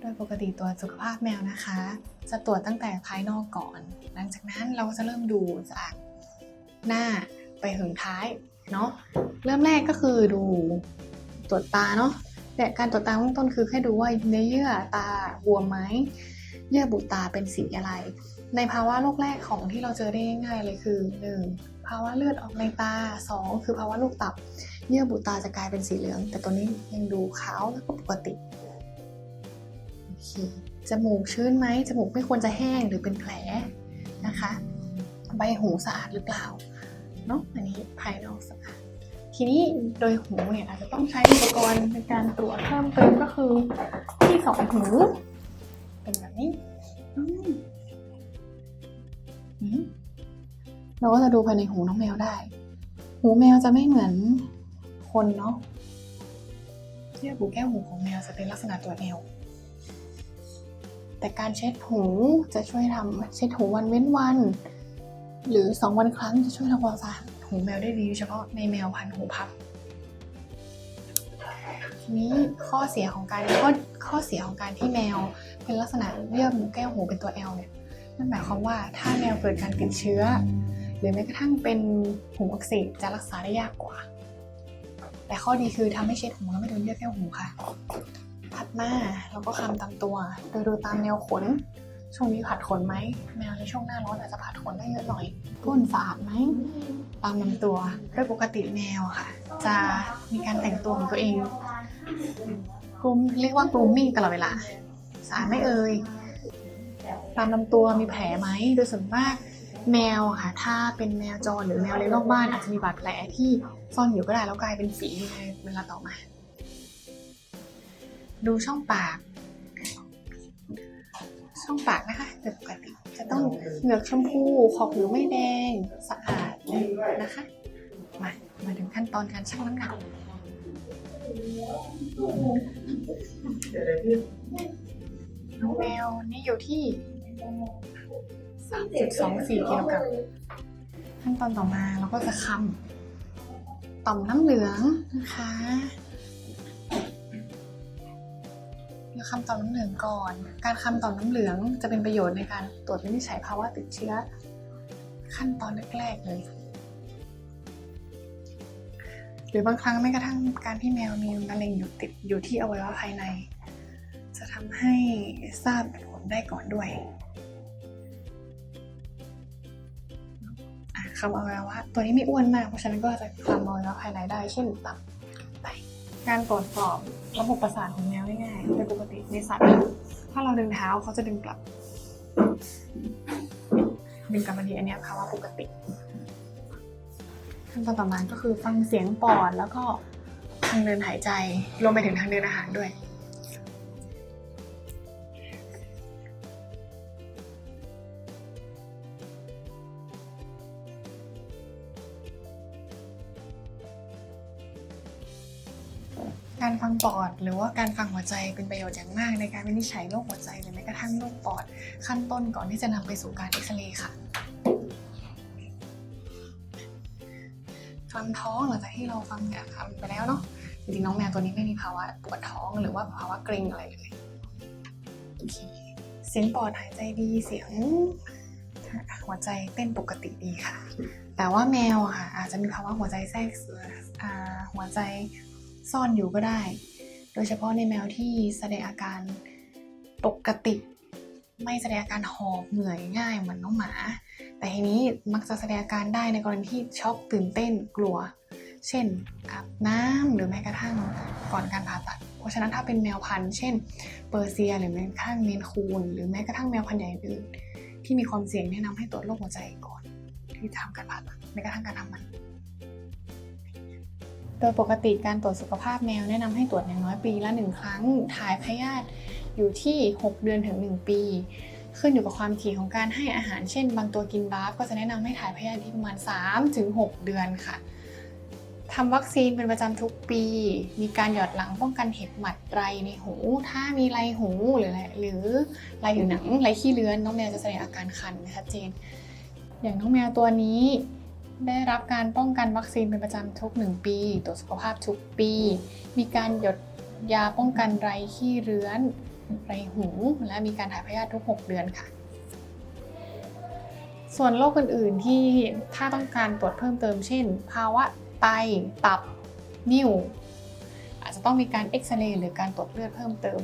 โดยปกติตรวจสุขภาพแมวนะคะ จะตรวจตั้งแต่ภายนอกก่อน หลังจากนั้นเราก็จะเริ่มดูจากหน้าไปถึงท้ายเนาะเริ่มแรกก็คือดูตรวจตาเนาะแต่การตรวจตาเบื้องต้นคือแค่ดูว่าเนื้อเยื่อตาบวมไหมเยื่อบุตาเป็นสีอะไร ในภาวะโรคแรกของที่เราเจอได้ง่ายเลยคือ 1. ภาวะเลือดออกในตา 2. คือภาวะลูกตับ เยื่อบุตาจะกลายเป็นสีเหลือง แต่ตัวนี้ยังดูขาวแล้วก็ปกติ จมูกชื้นไหมจมูกไม่ควรจะแห้งหรือเป็นแผลนะคะ ใบหูสะอาดหรือเปล่าเนาะอันนี้ภายนอกสะอาดทีนี้โดยหูเนี่ยอาจจะต้องใช้อุปกรณ์ในการตรวจเพิ่มเติมก็คือที่สองหูเป็นแบบนี้อืมเราก็จะดูภายในหูน้องแมวได้ หูแมวจะไม่เหมือนคนเนาะเยื่อบุแก้วหูของแมวจะเป็นลักษณะตัวแอล แต่การเช็ดหูจะช่วยทำเช็ดหูวันเว้นวัน หรือสองวันครั้งจะช่วยทำความสะอาดหูแมวได้ดีเฉพาะในแมวพันธุ์หูพับทีนี้ข้อเสียของการข้อข้อเสียของการที่แมวเป็นลักษณะเยื่อบุแก้วหูเป็นตัว L เนี่ยนั่นหมายความว่าถ้าแมวเกิดการติดเชื้อ หรือแม้กระทั่งเป็นหูอักเสบจะรักษาได้ยากกว่า แต่ข้อดีคือทำให้เช็ดหูแล้วไม่โดนเยื่อแก้วหูค่ะ ผัดหน้าแล้วก็คำตามตัว โดยดูตามแนวขน ช่วงนี้ผัดขนไหม แมวในช่วงหน้าร้อนอาจจะผัดขนได้เยอะหน่อยก้นสะอาดไหมตามลำตัวโดยปกติแมวค่ะ จะมีการแต่งตัวของตัวเองกลุ่มเรียกว่ากลุ่มมิ่งตลอดเวลาสะอาดไม่เอ่ยตามลำตัวมีแผลไหมโดยส่วนมากแมวค่ะ ถ้าเป็นแมวจรหรือแมวเลี้ยงนอกบ้านอาจจะมีบาดแผลที่ซ่อนอยู่ก็ได้แล้วกลายเป็นฝีในเวลาต่อมา ดูช่องปาก ช่องปากนะคะโดยปกติจะต้องเหงือกชมพูขอบผิวไม่แดงสะอาดนะคะ มามาถึงขั้นตอนการชั่งน้ำหนักน้องแมวนี่อยู่ที่3.24กิโลกรัมขั้นตอนต่อมาเราก็จะคำต่อมน้ำเหลืองนะคะ คำต่อมน้ำเหลืองก่อน การคำต่อมน้ำเหลืองจะเป็นประโยชน์ในการตรวจวินิจฉัยภาวะติดเชื้อ ขั้นตอนแรกๆเลย หรือบางครั้งแม้กระทั่งการที่แมวมีมะเร็งอยู่ติดอยู่ที่อวัยวะภายใน จะทำให้ทราบผลได้ก่อนด้วยคำอวัยวะตัวนี้ไม่อ้วนมาก เพราะฉะนั้นก็จะคำอวัยวะภายในได้ เช่นตับไตการตรวจสอบระบบประสาทของแมว ง่ายๆโดยปกติในสัตว์ถ้าเราดึงเท้าเขาจะดึงกลับ ดึงกลับมาทีอันนี้ยภาวะปกติขั้นตอนต่อมาก็คือฟังเสียงปอดแล้วก็ทางเดินหายใจรวมไปถึงทางเดินอาหารด้วย การฟังปอด หรือว่าการฟังหัวใจเป็นประโยชน์อย่างมากในการวินิจฉัยโรคหัวใจหรือแม้กระทั่งโรคปอด ขั้นต้นก่อนที่จะนำไปสู่การเอ็กซเรย์ค่ะฟังท้องหลังจากที่เราฟังเนี่ยคำไปแล้วเนาะจริงๆน้องแมวตัวนี้ไม่มีภาวะปวดท้องหรือว่าภาวะเกร็งอะไรเลยโอเคเสียงปอดหายใจดีเสียงหัวใจเต้นปกติดีค่ะ แต่ว่าแมวค่ะอาจจะมีภาวะหัวใจแทรกหัวใจ ซ่อนอยู่ก็ได้ โดยเฉพาะในแมวที่แสดงอาการปกติ ไม่แสดงอาการหอบเหนื่อยง่ายเหมือนน้องหมา แต่ทีนี้มักจะแสดงอาการได้ในกรณีที่ช็อกตื่นเต้นกลัว เช่นอาบน้ำหรือแม้กระทั่งก่อนการผ่าตัด เพราะฉะนั้นถ้าเป็นแมวพันธุ์เช่น เปอร์เซียหรือแม้กระทั่งเมนคูนหรือแม้กระทั่งแมวพันธุ์ใหญ่อื่นที่มีความเสี่ยงแนะนำให้ตรวจโรคหัวใจก่อน ที่จะทำการผ่าตัดแม้กระทั่งการทำมัน โดยปกติการตรวจสุขภาพแมวแนะนำให้ตรวจอย่างน้อยปีละหนึ่งครั้ง ถ่ายพยาธิอยู่ที่ 6 เดือนถึง 1 ปี ขึ้นอยู่กับความถี่ของการให้อาหาร เช่น บางตัวกินบาฟก็จะแนะนำให้ถ่ายพยาธิที่ประมาณ3ถึง6เดือนค่ะทำวัคซีนเป็นประจำทุกปี มีการหยอดหลังป้องกันเห็บหมัดไรในหู ถ้ามีไรหูหรืออะไรหรือไรผิวหนังไรขี้เลื้อนน้องแมวจะแสดงอาการคันชัดเจน อย่างน้องแมวตัวนี้ ได้รับการป้องกันวัคซีนเป็นประจำทุก 1 ปี ตรวจสุขภาพทุกปี มีการหยดยาป้องกันไรขี้เรื้อนในหู และมีการถ่ายพยาธิทุก 6 เดือนค่ะ ส่วนโรคอื่น ๆ ที่ถ้าต้องการตรวจเพิ่มเติม เช่น ภาวะไต ตับ นิ่ว อาจจะต้องมีการเอ็กซเรย์หรือการตรวจเลือดเพิ่มเติม